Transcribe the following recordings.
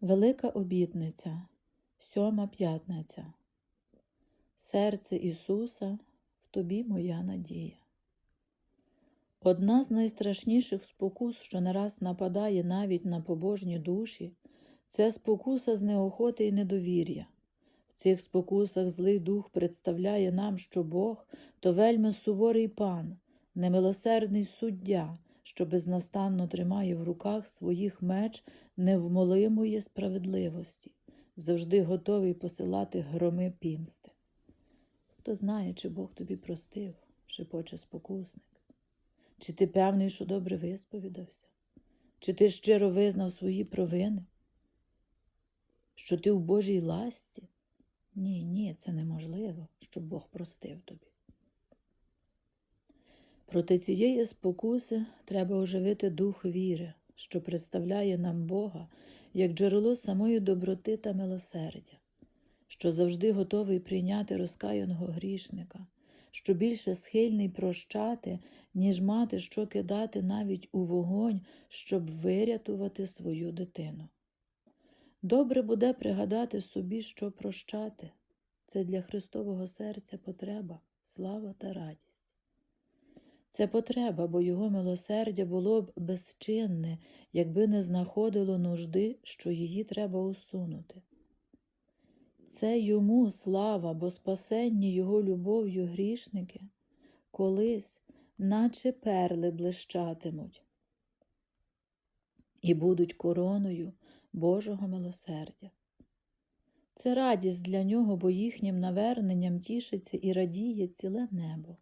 Велика обітниця, сьома п'ятниця. Серце Ісуса, в тобі моя надія. Одна з найстрашніших спокус, що не раз нападає навіть на побожні душі, це спокуса з неохоти і недовір'я. В цих спокусах злий дух представляє нам, що Бог то вельми суворий пан, немилосердний суддя, що безнастанно тримає в руках своїх меч невмолимої справедливості, завжди готовий посилати громи пімсти. Хто знає, чи Бог тобі простив, шепоче спокусник. Чи ти певний, що добре висповідався? Чи ти щиро визнав свої провини? Що ти у Божій ласці? Ні, ні, це неможливо, щоб Бог простив тобі. Проти цієї спокуси треба оживити дух віри, що представляє нам Бога як джерело самої доброти та милосердя, що завжди готовий прийняти розкаяного грішника, що більше схильний прощати, ніж мати що кидати навіть у вогонь, щоб вирятувати свою дитину. Добре буде пригадати собі, що прощати це для Христового серця потреба, слава та радість. Це потреба, бо його милосердя було б безчинне, якби не знаходило нужди, що її треба усунути. Це йому слава, бо спасенні його любов'ю грішники колись, наче перли, блищатимуть і будуть короною Божого милосердя. Це радість для нього, бо їхнім наверненням тішиться і радіє ціле небо.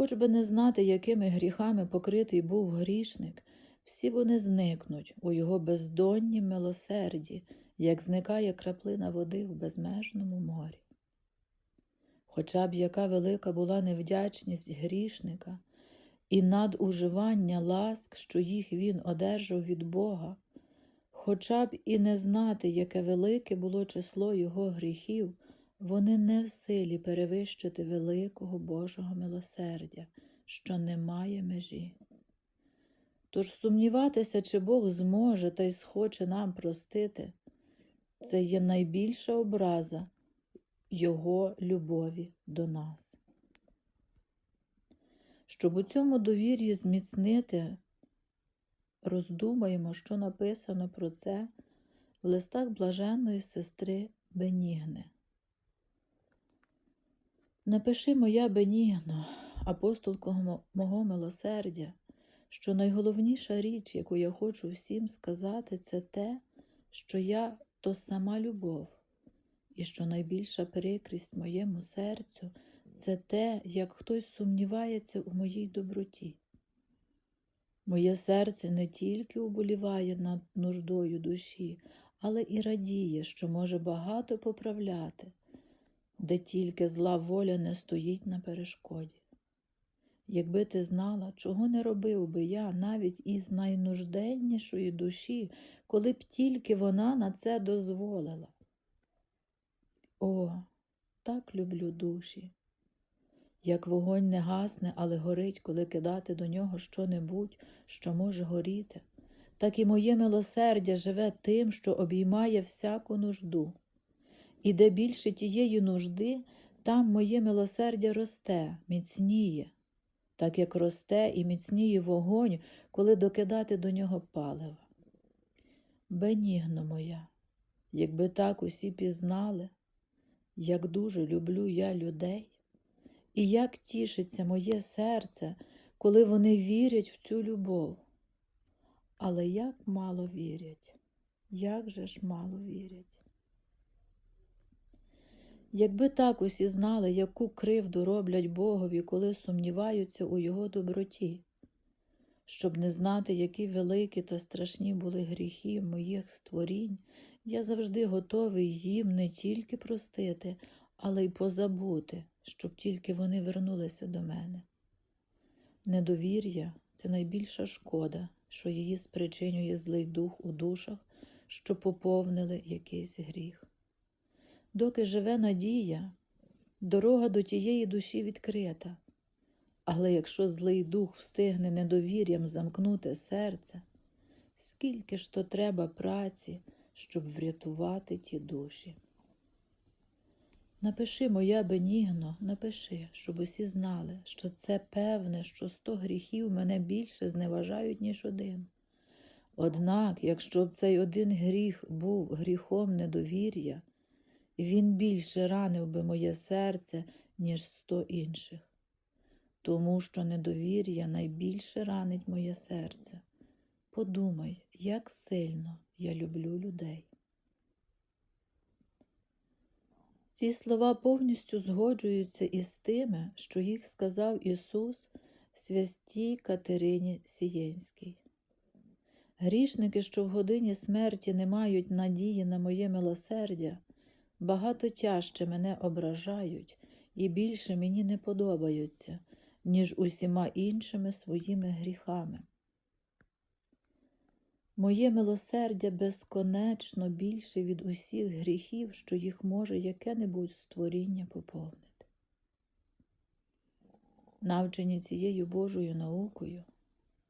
Хоч би не знати, якими гріхами покритий був грішник, всі вони зникнуть у його бездоннім милосерді, як зникає краплина води в безмежному морі. Хоча б яка велика була невдячність грішника і надуживання ласк, що їх він одержав від Бога, хоча б і не знати, яке велике було число його гріхів, вони не в силі перевищити великого Божого милосердя, що не має межі. Тож сумніватися, чи Бог зможе та й схоче нам простити, це є найбільша образа Його любові до нас. Щоб у цьому довір'ї зміцнити, роздумаємо, що написано про це в листах блаженної сестри Бенігни. Напиши моя Бенігно, апостолко мого милосердя, що найголовніша річ, яку я хочу всім сказати, це те, що я то сама любов, і що найбільша прикрість моєму серцю це те, як хтось сумнівається у моїй доброті. Моє серце не тільки уболіває над нуждою душі, але і радіє, що може багато поправляти де тільки зла воля не стоїть на перешкоді. Якби ти знала, чого не робив би я навіть із найнужденнішої душі, коли б тільки вона на це дозволила. О, так люблю душі. Як вогонь не гасне, але горить, коли кидати до нього що-небудь, що може горіти, так і моє милосердя живе тим, що обіймає всяку нужду. І де більше тієї нужди, там моє милосердя росте, міцніє, так як росте і міцніє вогонь, коли докидати до нього палива. Бенігно моя, якби так усі пізнали, як дуже люблю я людей, і як тішиться моє серце, коли вони вірять в цю любов. Але як мало вірять, як же ж мало вірять. Якби так усі знали, яку кривду роблять Богові, коли сумніваються у Його доброті, щоб не знати, які великі та страшні були гріхи моїх створінь, я завжди готовий їм не тільки простити, але й позабути, щоб тільки вони вернулися до мене. Недовір'я це найбільша шкода, що її спричинює злий дух у душах, що поповнили якийсь гріх. Доки живе надія, дорога до тієї душі відкрита. Але якщо злий дух встигне недовір'ям замкнути серце, скільки ж то треба праці, щоб врятувати ті душі. Напиши, моя Бенігно, напиши, щоб усі знали, що це певне, що сто гріхів мене більше зневажають, ніж один. Однак, якщо б цей один гріх був гріхом недовір'я, він більше ранив би моє серце, ніж сто інших, тому що недовір'я найбільше ранить моє серце. Подумай, як сильно я люблю людей. Ці слова повністю згоджуються із тими, що їх сказав Ісус святій Катерині Сієнській. Грішники, що в годині смерті не мають надії на моє милосердя, багато тяжче мене ображають і більше мені не подобаються, ніж усіма іншими своїми гріхами. Моє милосердя безконечно більше від усіх гріхів, що їх може яке-небудь створіння поповнити. Навчені цією Божою наукою,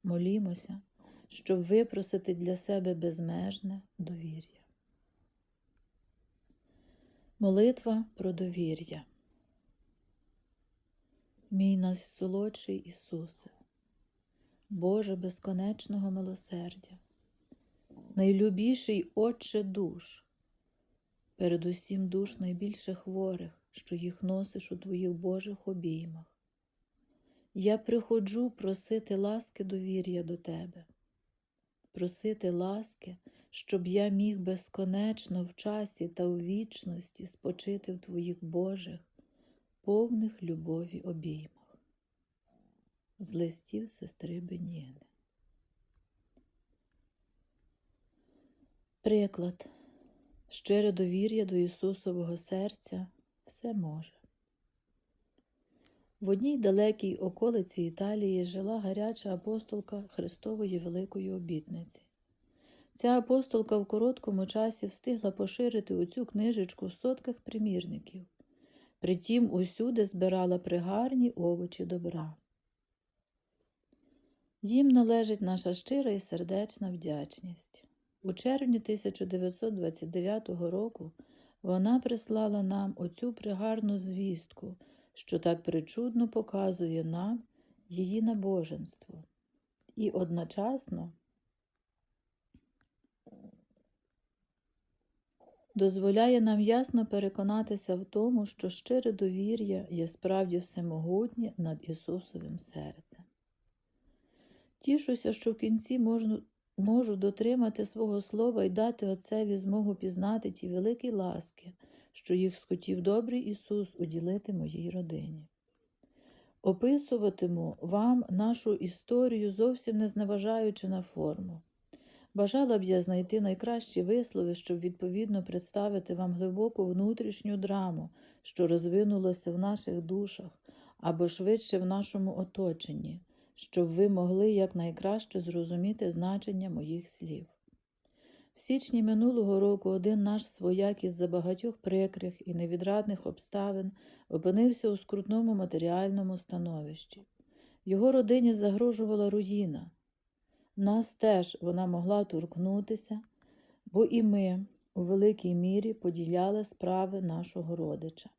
молімося, щоб випросити для себе безмежне довір'я. Молитва про довір'я. Мій найсолодший Ісусе, Боже безконечного милосердя найлюбіший Отче душ, передусім душ найбільше хворих, що їх носиш у твоїх Божих обіймах. Я приходжу просити ласки довір'я до тебе, просити ласки, щоб я міг безконечно в часі та у вічності спочити в твоїх Божих, повних любові обіймах. З листів сестри Беніни. Приклад, щире довір'я до Ісусового серця все може. В одній далекій околиці Італії жила гаряча апостолка Христової Великої обітниці. Ця апостолка в короткому часі встигла поширити оцю книжечку в сотках примірників, притім усюди збирала пригарні овочі добра. Їм належить наша щира і сердечна вдячність. У червні 1929 року вона прислала нам оцю пригарну звістку, що так причудно показує нам її набоженство, і одночасно дозволяє нам ясно переконатися в тому, що щире довір'я є справді всемогутнє над Ісусовим серцем. Тішуся, що в кінці можна можу дотримати свого слова і дати Отцеві змогу пізнати ті великі ласки, що їх схотів добрий Ісус уділити моїй родині. Описуватиму вам нашу історію, зовсім не зневажаючи на форму. Бажала б я знайти найкращі вислови, щоб відповідно представити вам глибоку внутрішню драму, що розвинулася в наших душах або швидше в нашому оточенні щоб ви могли якнайкраще зрозуміти значення моїх слів. В січні минулого року один наш свояк із за багатьох прикрих і невідрадних обставин опинився у скрутному матеріальному становищі. Його родині загрожувала руїна. Нас теж вона могла торкнутися, бо і ми у великій мірі поділяли справи нашого родича.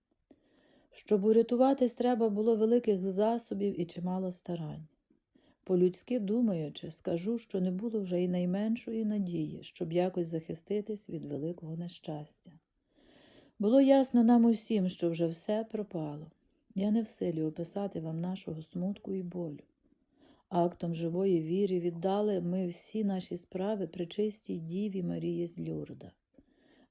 Щоб урятуватись, треба було великих засобів і чимало старань. По-людськи думаючи, скажу, що не було вже й найменшої надії, щоб якось захиститись від великого нещастя. Було ясно нам усім, що вже все пропало. Я не в силі описати вам нашого смутку і болю. Актом живої віри віддали ми всі наші справи причистій Діві Марії з Люрда.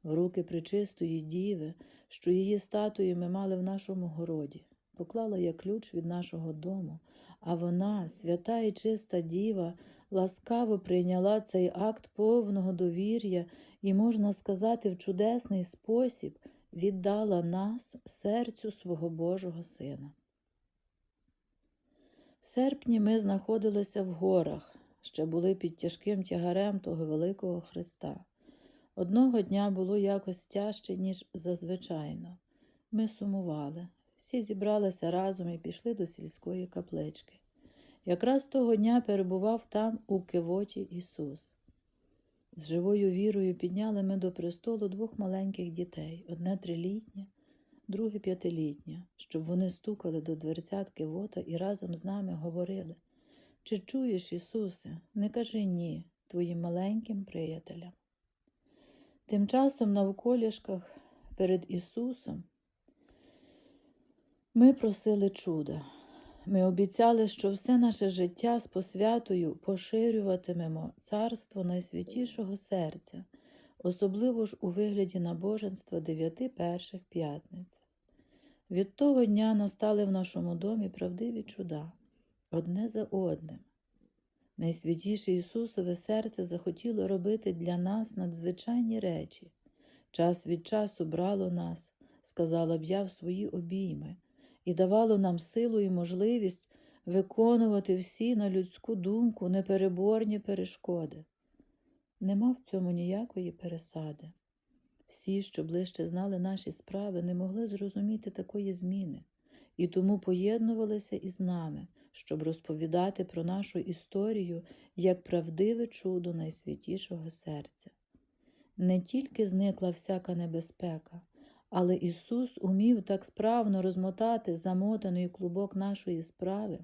В руки причистої діви, що її статуї ми мали в нашому городі, поклала я ключ від нашого дому, а вона, свята і чиста діва, ласкаво прийняла цей акт повного довір'я і, можна сказати, в чудесний спосіб віддала нас серцю свого Божого Сина. В серпні ми знаходилися в горах, ще були під тяжким тягарем того великого Христа. Одного дня було якось тяжче, ніж зазвичайно. Ми сумували, всі зібралися разом і пішли до сільської каплички. Якраз того дня перебував там у кивоті Ісус. З живою вірою підняли ми до престолу двох маленьких дітей одне трилітнє, друге п'ятилітнє, щоб вони стукали до дверцятки вота і разом з нами говорили Чи чуєш, Ісусе, не кажи ні твоїм маленьким приятелям. Тим часом на вколішках перед Ісусом ми просили чуда. Ми обіцяли, що все наше життя з посвятою поширюватимемо царство найсвятішого серця, особливо ж у вигляді набоженства дев'яти перших п'ятниць. Від того дня настали в нашому домі правдиві чуда, одне за одним. Найсвятіше Ісусове серце захотіло робити для нас надзвичайні речі. Час від часу брало нас, сказала б я в свої обійми і давало нам силу і можливість виконувати всі на людську думку непереборні перешкоди. Нема в цьому ніякої пересади. Всі, що ближче знали наші справи, не могли зрозуміти такої зміни, і тому поєднувалися із нами, щоб розповідати про нашу історію як правдиве чудо найсвятішого серця. Не тільки зникла всяка небезпека, але Ісус умів так справно розмотати замотаний клубок нашої справи,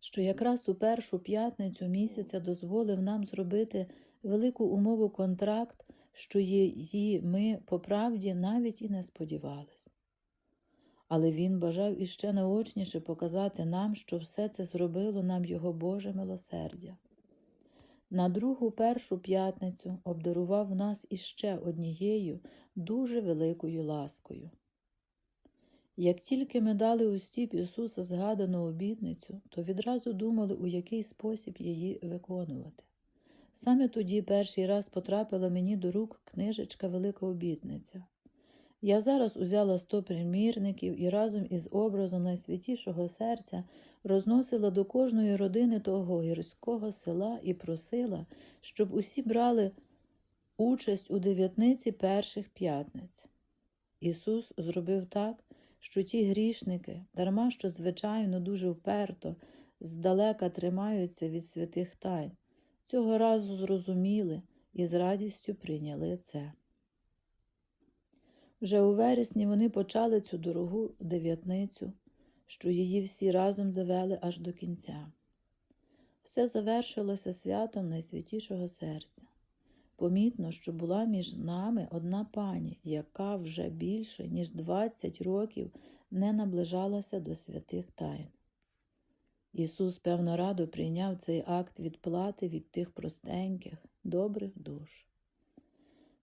що якраз у першу п'ятницю місяця дозволив нам зробити велику умову контракт, що її ми по правді навіть і не сподівались. Але Він бажав іще наочніше показати нам, що все це зробило нам Його Боже милосердя. На другу першу п'ятницю обдарував нас іще однією дуже великою ласкою. Як тільки ми дали у стіп Ісуса згадану обітницю, то відразу думали, у який спосіб її виконувати. Саме тоді перший раз потрапила мені до рук книжечка Велика обітниця. Я зараз узяла сто примірників і разом із образом найсвятішого серця розносила до кожної родини того гірського села і просила, щоб усі брали участь у дев'ятниці перших п'ятниць. Ісус зробив так, що ті грішники, дарма що, звичайно, дуже вперто, здалека тримаються від святих тайн, цього разу зрозуміли і з радістю прийняли це. Вже у вересні вони почали цю дорогу дев'ятницю, що її всі разом довели аж до кінця. Все завершилося святом найсвятішого серця. Помітно, що була між нами одна пані, яка вже більше, ніж 20 років не наближалася до святих тайн. Ісус, певно, радо прийняв цей акт відплати від тих простеньких, добрих душ.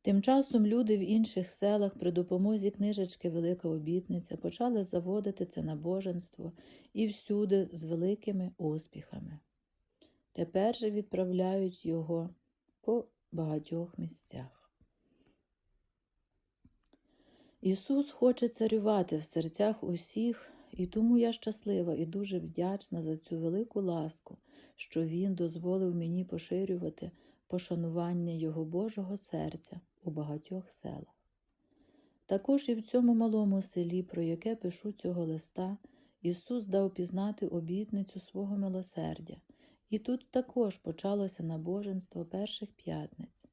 Тим часом люди в інших селах при допомозі книжечки Велика обітниця почали заводити це набоженство і всюди з великими успіхами. Тепер же відправляють його по багатьох місцях. Ісус хоче царювати в серцях усіх, і тому я щаслива і дуже вдячна за цю велику ласку, що Він дозволив мені поширювати пошанування Його Божого серця у багатьох селах. Також і в цьому малому селі, про яке пишу цього листа, Ісус дав пізнати обітницю свого милосердя, і тут також почалося набоженство перших п'ятниць.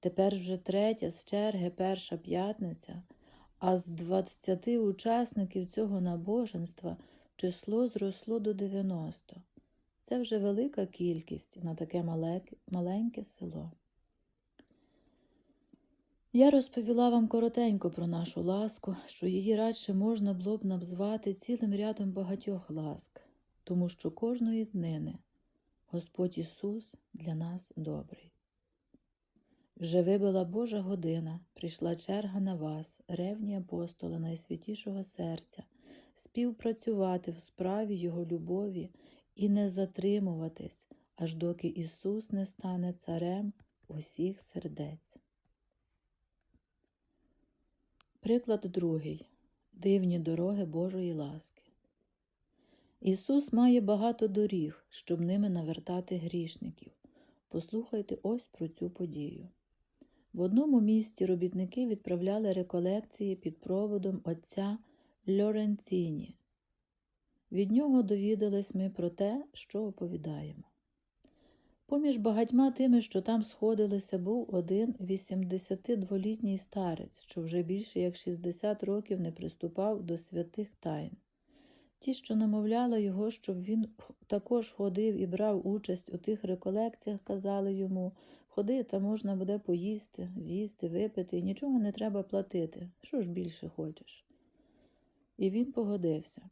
Тепер вже третя з черги перша п'ятниця, а з двадцяти учасників цього набоженства число зросло до 90. Це вже велика кількість на таке маленьке село. Я розповіла вам коротенько про нашу ласку, що її радше можна було б назвати цілим рядом багатьох ласк, тому що кожної днини Господь Ісус для нас добрий. Вже вибила Божа година, прийшла черга на вас, ревні апостола найсвятішого серця, співпрацювати в справі Його любові і не затримуватись, аж доки Ісус не стане царем усіх сердець. Приклад другий дивні дороги Божої ласки. Ісус має багато доріг, щоб ними навертати грішників. Послухайте ось про цю подію. В одному місті робітники відправляли реколекції під проводом отця Лоренціні. Від нього довідались ми про те, що оповідаємо. Поміж багатьма тими, що там сходилися, був один 82-літній старець, що вже більше як 60 років не приступав до святих тайн. Ті, що намовляли його, щоб він також ходив і брав участь у тих реколекціях, казали йому ходи, та можна буде поїсти, з'їсти, випити, і нічого не треба платити. Що ж більше хочеш? І він погодився.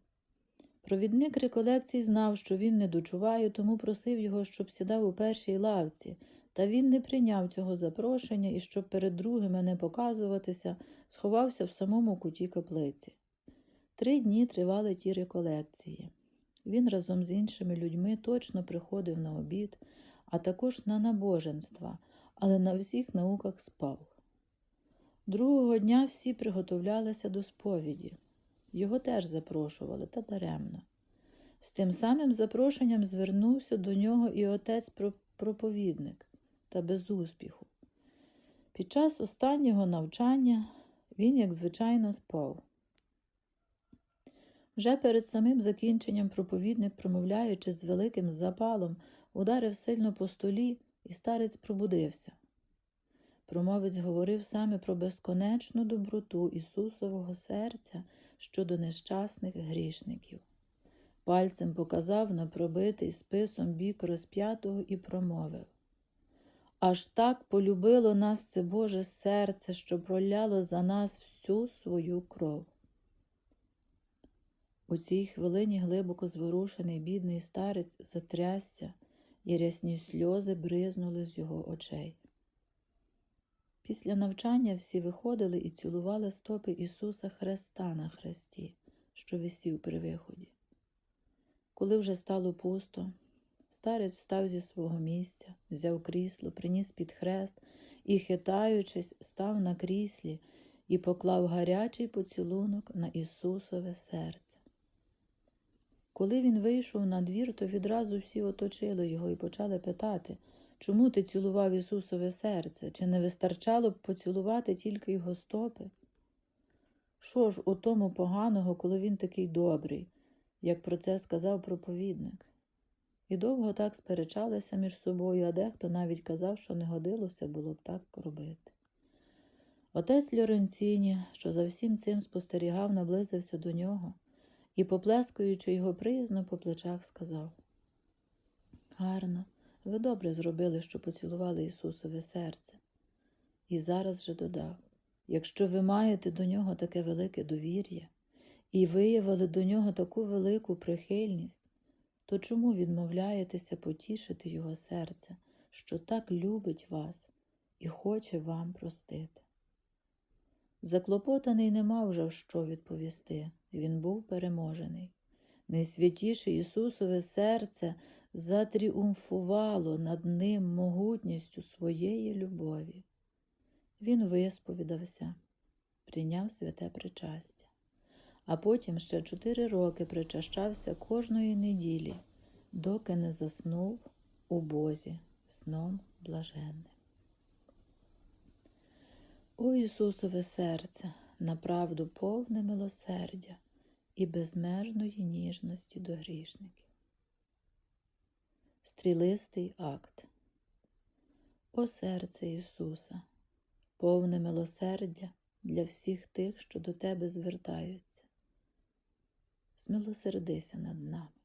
Провідник реколекцій знав, що він не дочуває, тому просив його, щоб сідав у першій лавці, та він не прийняв цього запрошення і, щоб перед другими не показуватися, сховався в самому куті каплиці. Три дні тривали ті реколекції. Він разом з іншими людьми точно приходив на обід, а також на набоженства, але на всіх науках спав. Другого дня всі приготовлялися до сповіді. Його теж запрошували, та даремно. З тим самим запрошенням звернувся до нього і отець проповідник, та без успіху. Під час останнього навчання він, як звичайно, спав. Вже перед самим закінченням проповідник, промовляючи з великим запалом, ударив сильно по столі, і старець пробудився. Промовець говорив саме про безконечну доброту Ісусового серця щодо нещасних грішників. Пальцем показав на пробитий списом бік розп'ятого і промовив Аж так полюбило нас це Боже серце, що проляло за нас всю свою кров. У цій хвилині глибоко зворушений бідний старець затрясся, і рясні сльози бризнули з його очей. Після навчання всі виходили і цілували стопи Ісуса Христа на хресті, що висів при виході. Коли вже стало пусто, старець встав зі свого місця, взяв крісло, приніс під хрест і, хитаючись, став на кріслі і поклав гарячий поцілунок на Ісусове серце. Коли він вийшов на двір, то відразу всі оточили його і почали питати, чому ти цілував Ісусове серце, чи не вистачало б поцілувати тільки його стопи? Що ж у тому поганого, коли він такий добрий, як про це сказав проповідник? І довго так сперечалися між собою, а дехто навіть казав, що не годилося було б так робити. Отець Льоренціні, що за всім цим спостерігав, наблизився до нього і, поплескуючи його приязно по плечах, сказав Гарно, ви добре зробили, що поцілували Ісусове серце. І зараз же додав якщо ви маєте до нього таке велике довір'я і виявили до нього таку велику прихильність, то чому відмовляєтеся потішити його серце, що так любить вас і хоче вам простити? Заклопотаний не мав вже що відповісти, він був переможений. Найсвятіше Ісусове серце затріумфувало над ним могутністю своєї любові. Він висповідався, прийняв святе причастя, а потім ще чотири роки причащався кожної неділі, доки не заснув у Бозі сном блаженним. О Ісусове серце, направду повне милосердя і безмежної ніжності до грішників. Стрілистий акт. О серце Ісуса, повне милосердя для всіх тих, що до Тебе звертаються. Змилосердися над нами.